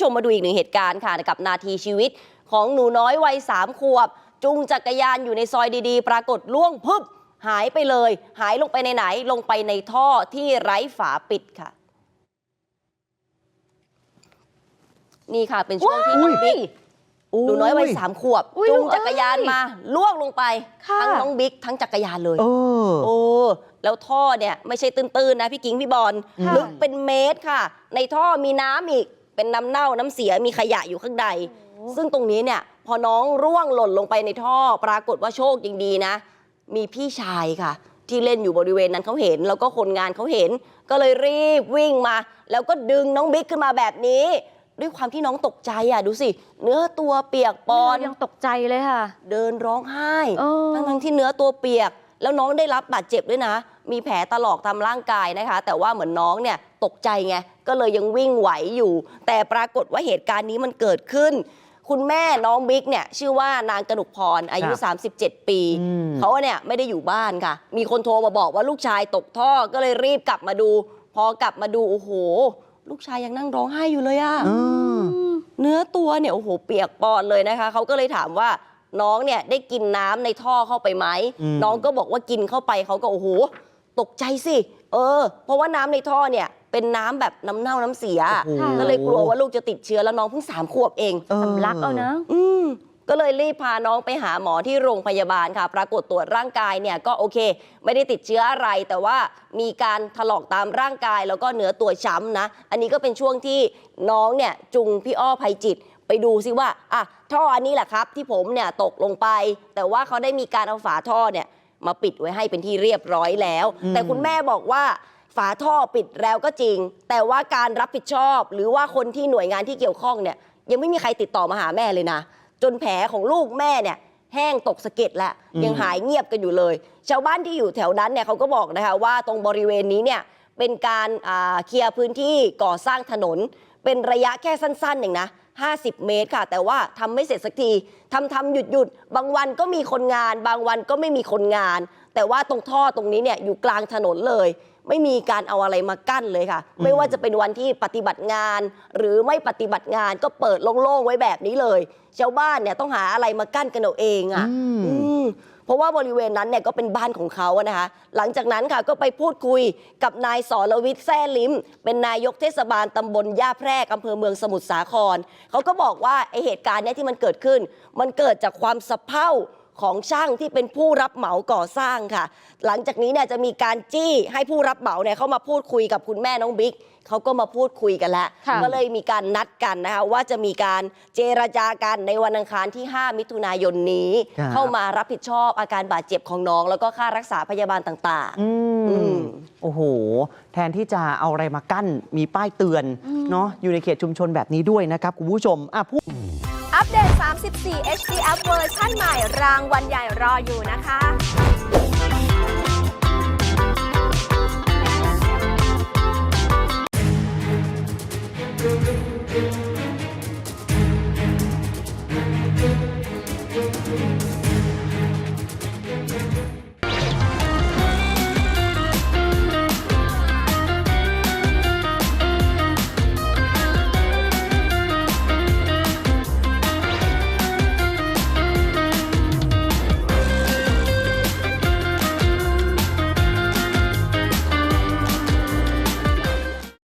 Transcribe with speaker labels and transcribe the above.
Speaker 1: ชมมาดูอีกหนึ่งเหตุการณ์ค่ะกับนาทีชีวิตของหนูน้อยวัยสามขวบ จุงจักรยานอยู่ในซอยดีๆ ปรากฏล่วงพึบหายไปเลย หายลงไปในไหนลงไปในท่อที่ไร้ฝาปิดค่ะ นี่ค่ะเป็นช่วงที่น้องบิ๊กหนูน้อยวัยสามขวบ
Speaker 2: อุ๊ย
Speaker 1: จุง
Speaker 2: ลูก
Speaker 1: จักรยาน
Speaker 2: เอ้ย
Speaker 1: มาล่วงลงไป
Speaker 2: ค่ะ
Speaker 1: ทั้งน้องบิ๊กทั้งจักรยานเลย
Speaker 3: เออ
Speaker 1: โอ้แล้วท่อเนี่ยไม่ใช่ตื้นๆนะพี่กิ้งพี่บอล
Speaker 2: ค่ะ
Speaker 1: ลึกเป็นเมตรค่ะ ในท่อมีน้ำอีก เป็นน้ำเน่าน้ำเสียมีขยะอยู่ข้างในซึ่งตรงนี้เนี่ย พอน้องร่วงหล่นลงไปในท่อ ปรากฏว่าโชคยังดีนะ มีพี่ชายค่ะ ที่เล่นอยู่บริเวณนั้นเขาเห็น แล้วก็คนงานเขาเห็น ก็เลยรีบวิ่งมา แล้วก็ดึงน้องบิ๊กขึ้นมาแบบนี้ ด้วยความที่น้องตกใจอะดูสิ เนื้อตัวเปียกปอน
Speaker 2: เรายังตกใจเลยค่ะ
Speaker 1: เดินร้องไห้
Speaker 2: เออ
Speaker 1: ทั้งทั้งๆที่เนื้อตัวเปียก แล้วน้องได้รับบาดเจ็บด้วยนะ มีแผลตลอกตามร่างกายนะคะ แต่ว่าเหมือนน้องเนี่ย ตกใจไงก็เลยยังวิ่งไหวอยู่ แต่ปรากฏว่าเหตุการณ์นี้มันเกิดขึ้น คุณแม่น้องบิ๊กเนี่ยชื่อว่านางกนกพรอายุ
Speaker 3: ครับ
Speaker 1: 37 ปี
Speaker 3: อืม
Speaker 1: เขาเนี่ยไม่ได้อยู่บ้านค่ะ มีคนโทรมาบอกว่าลูกชายตกท่อก็เลยรีบกลับมาดู พอกลับมาดูโอ้โห ลูกชายยังนั่งร้องไห้อยู่เลยอะ
Speaker 3: เออ
Speaker 1: เนื้อตัวเนี่ยโอ้โหเปียกปอนเลยนะคะเขาก็เลยถามว่าน้องเนี่ยได้กินน้ำในท่อเข้าไปไหม
Speaker 3: อืม
Speaker 1: น้องก็บอกว่ากินเข้าไปเขาก็โอ้โหตกใจสิ เออ เพราะว่าน้ำในท่อเนี่ย เป็นน้ำแบบน้ำเน่าน้ำเสีย
Speaker 3: โอ้โห
Speaker 1: ก็เลยกลัวว่าลูกจะติดเชื้อแล้วน้องเพิ่งสามขวบเอง
Speaker 3: เออ
Speaker 2: สำลักเอานะ
Speaker 1: อืมก็เลยรีบพาน้องไปหาหมอที่โรงพยาบาลค่ะ ปรากฏตรวจร่างกายเนี่ยก็โอเค ไม่ได้ติดเชื้ออะไร แต่ว่ามีการถลอกตามร่างกายแล้วก็เนื้อตัวช้ำนะ อันนี้ก็เป็นช่วงที่น้องเนี่ยจุงพี่อ้อภัยจิต ไปดูซิว่าอะท่ออันนี้แหละครับ ที่ผมเนี่ยตกลงไป แต่ว่าเขาได้มีการเอาฝาท่อเนี่ย มาปิดไว้ให้เป็นที่เรียบร้อยแล้ว
Speaker 3: อืม
Speaker 1: แต่คุณแม่บอกว่าฝาท่อปิดแล้วก็จริง แต่ว่าการรับผิดชอบ หรือว่าคนที่หน่วยงานที่เกี่ยวข้องเนี่ย ยังไม่มีใครติดต่อมาหาแม่เลยนะ จนแผลของลูกแม่เนี่ย แห้งตกสะเก็ดแล้ว
Speaker 3: อืม
Speaker 1: ยังหายเงียบกันอยู่เลย ชาวบ้านที่อยู่แถวนั้นเนี่ยเขาก็บอกนะคะว่าตรงบริเวณนี้เนี่ย เป็นการอ่าเคลียร์พื้นที่ก่อสร้างถนน เป็นระยะแค่สั้นๆเองนะ 50 เมตรค่ะ แต่ว่าทำไม่เสร็จสักทีทำทำหยุดหยุดบางวันก็มีคนงาน บางวันก็ไม่มีคนงาน แต่ว่าตรงท่อตรงนี้เนี่ยอยู่กลางถนนเลย ไม่มีการเอาอะไรมากั้นเลยค่ะ
Speaker 3: อืม
Speaker 1: ไม่ว่าจะเป็นวันที่ปฏิบัติงาน หรือไม่ปฏิบัติงานก็เปิดโล่งๆไว้แบบนี้เลยชาวบ้านเนี่ยต้องหาอะไรมากั้นกันเอาเองอะ
Speaker 3: อืม
Speaker 1: อืม เพราะว่าบริเวณนั้นเนี่ยก็เป็นบ้านของเขาอะนะคะ หลังจากนั้นค่ะก็ไปพูดคุยกับนายสรวิทย์แซ่ลิมเป็นนายกเทศบาลตำบลย่าแพรกอำเภอเมืองสมุทรสาครเขาก็บอกว่าไอเหตุการณ์เนี้ยที่มันเกิดขึ้น มันเกิดจากความสะเพร่า ของช่างที่เป็นผู้รับเหมาก่อสร้างค่ะ หลังจากนี้เนี่ยจะมีการจี้ให้ผู้รับเหมาเนี่ยเข้ามาพูดคุยกับคุณแม่น้องบิ๊กเขาก็มาพูดคุยกันแล้ว
Speaker 2: ค่ะ
Speaker 1: ก็เลยมีการนัดกันนะคะว่าจะมีการเจรจากันในวันอังคารที่ 5 มิถุนายนนี้
Speaker 3: ครับ
Speaker 1: เข้ามารับผิดชอบอาการบาดเจ็บของน้อง แล้วก็ค่ารักษาพยาบาลต่าง
Speaker 3: อื
Speaker 1: อื
Speaker 3: ม
Speaker 1: ม
Speaker 3: โอ้โห แทนที่จะเอาอะไรมากั้น มีป้ายเตือน เนาะ อยู่ในเขตชุมชนแบบนี้ด้วยนะครับ คุณผู้ชมอะพูด
Speaker 4: อัป เดต 34 HD Up เวอร์ชันใหม่ รางวัลใหญ่รออยู่นะคะ